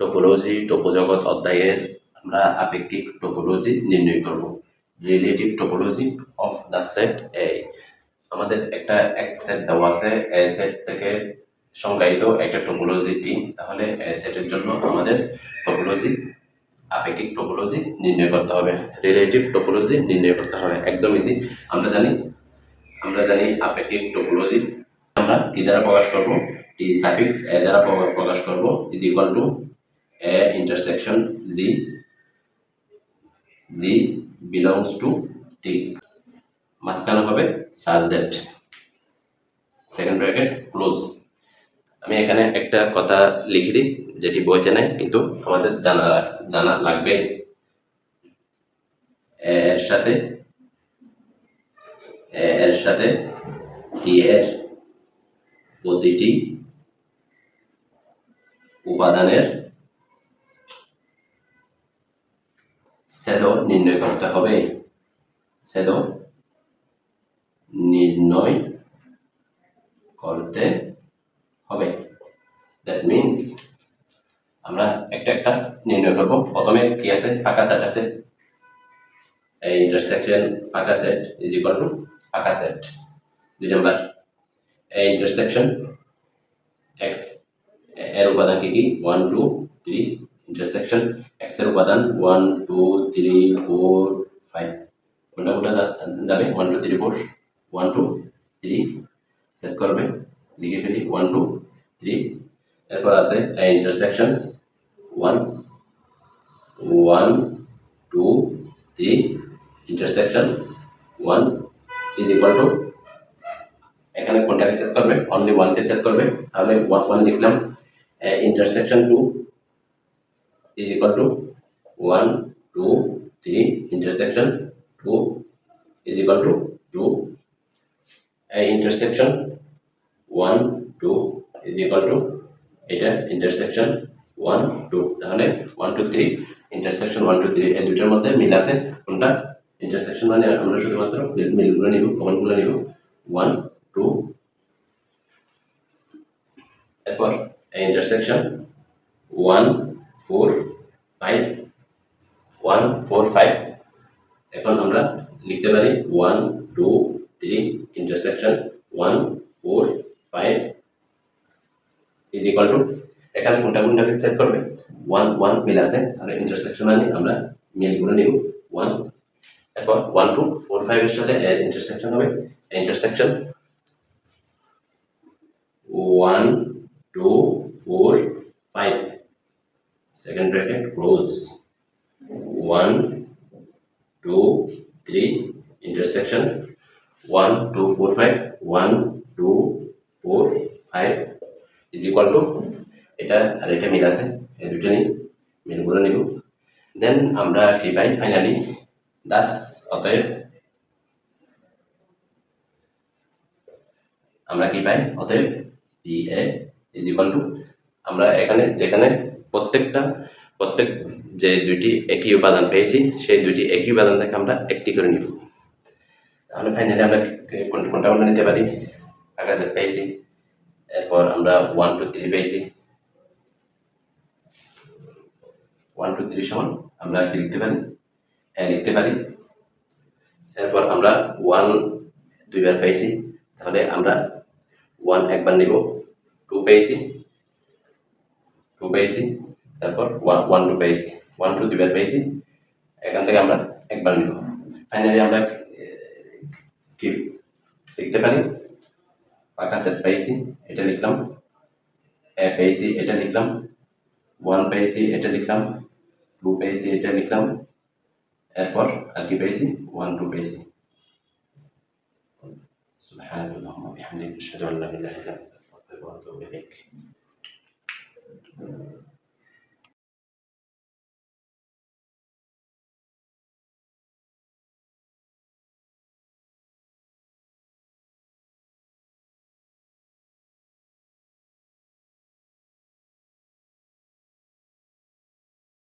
Topology টোপোজগৎ অধ্যায়ের আমরা আপেক্ষিক টোপোলজি নির্ণয় করব। Relative topology of the set A আমাদের একটা এক্স সেট দেওয়া আছে। এ সেট থেকে সংজ্ঞায়িত একটা টোপোলজি টি তাহলে এ সেটের জন্য আমাদের টোপোলজি আপেক্ষিক টোপোলজি নির্ণয় করতে হবে। রিলেটিভ টোপোলজি নির্ণয় করতে হবে। একদম ইজি আমরা জানি আমরা জানি আপেক্ষিক টোপোলজি আমরা কি দ্বারা প্রকাশ করব? টি সাফিক্স এ দ্বারা প্রকাশ করব। Is equal to A intersection G G belongs to T মাঝখানে হবে such that second bracket close আমি এখানে একটা কথা লিখে দিই, যেটি বইতে নাই, কিন্তু আমাদের জানা জানা লাগবে। এর সাথে এর সাথে টি এর প্রতিটি উপাদানের সেদ নির্ণয় করতে হবে সেদ নির্ণয় করতে হবে দ্যাট মিন্স আমরা একটা একটা নির্ণয় করব। প্রথমে কি আছে? ফাঁকা সেট আছে। এই ইন্টারসেকশন ফাঁকা সেট ইজ ইকুয়াল টু ফাঁকা সেট দুই নাম্বার, এই ইন্টারসেকশন এক্সের উপাদান কি কি? ওয়ান টু থ্রি ইন্টারসেকশন এক্সের উপাদান one two three four five কোনটা কোনটা যাবে? One two three four one two three set করবে। লিখে ফেলি ওয়ান টু থ্রি এরপর আছে intersection one one two three intersection one is equal to এখানে কোনটাকে সেট করবে? অনলি ওয়ানকে সেট করবে। তাহলে ওয়ান লিখলাম intersection two is equal to one two three intersection two is equal to two intersection one two is equal to এটা intersection one two তাহলে one two three intersection one two three এই দুইটার মধ্যে মিল আছে কোনটা? Intersection মানে আমরা শুধুমাত্র মিল মিলগুলো নিব কমনগুলো নিব। ওয়ান টু এরপর intersection one four five one four five এখন আমরা লিখতে পারি one two three intersection one four five is equal to এখানে কোনটা কোনটাকে সেট করবে? ওয়ান ওয়ান মিল আছে তাহলে ইন্টারসেকশন আনি আমরা মিলগুলো নিব ওয়ান এরপর ওয়ান টু ফোর ফাইভের সাথে এর ইন্টারসেকশন হবে। Intersection one two four five second bracket close one two three intersection one two four five one two four five is equal to এটা আর এটা মিল আছে, এই দুটো নিই, মিলগুলো নিব। দেন আমরা কি পাই ফাইনালি দাস অতএব আমরা কি পাই? অতএব T A is equal to আমরা এখানে যেখানে প্রত্যেকটা, প্রত্যেক যে দুইটি একই উপাদান পেয়েছি, সেই দুইটি একই উপাদান থেকে আমরা একটি করে নিব। তাহলে ফাইনালি আমরা কোনটা কোনটা নিতে পারি? আকাশে পেয়েছি, এরপর আমরা ওয়ান টু থ্রি পেয়েছি। ওয়ান টু থ্রি সমান, আমরা কি লিখতে পারি? হ্যাঁ লিখতে পারি। এরপর আমরা ওয়ান দুইবার পেয়েছি, তাহলে আমরা ওয়ান একবার নিব। টু পেয়েছি। টু পেয়েছি তারপর ওয়ান ওয়ান টু পেয়েছি ওয়ান টু দুইবার পেয়েছি এখান থেকে আমরা একবার নিব ফাইনালি আমরা আহ, কি লিখতে পারি পাকা সেট পেয়েছি এটা লিখলাম এ পেয়েছি এটা লিখলাম ওয়ান পেয়েছি এটা লিখলাম টু পেয়েছি এটা লিখলাম এরপর আর কি পেয়েছি ওয়ান টু পেয়েছি سبحانك اللهم وبحمدك أشهد أن لا إله إلا أنت أستغفرك وأتوب إليك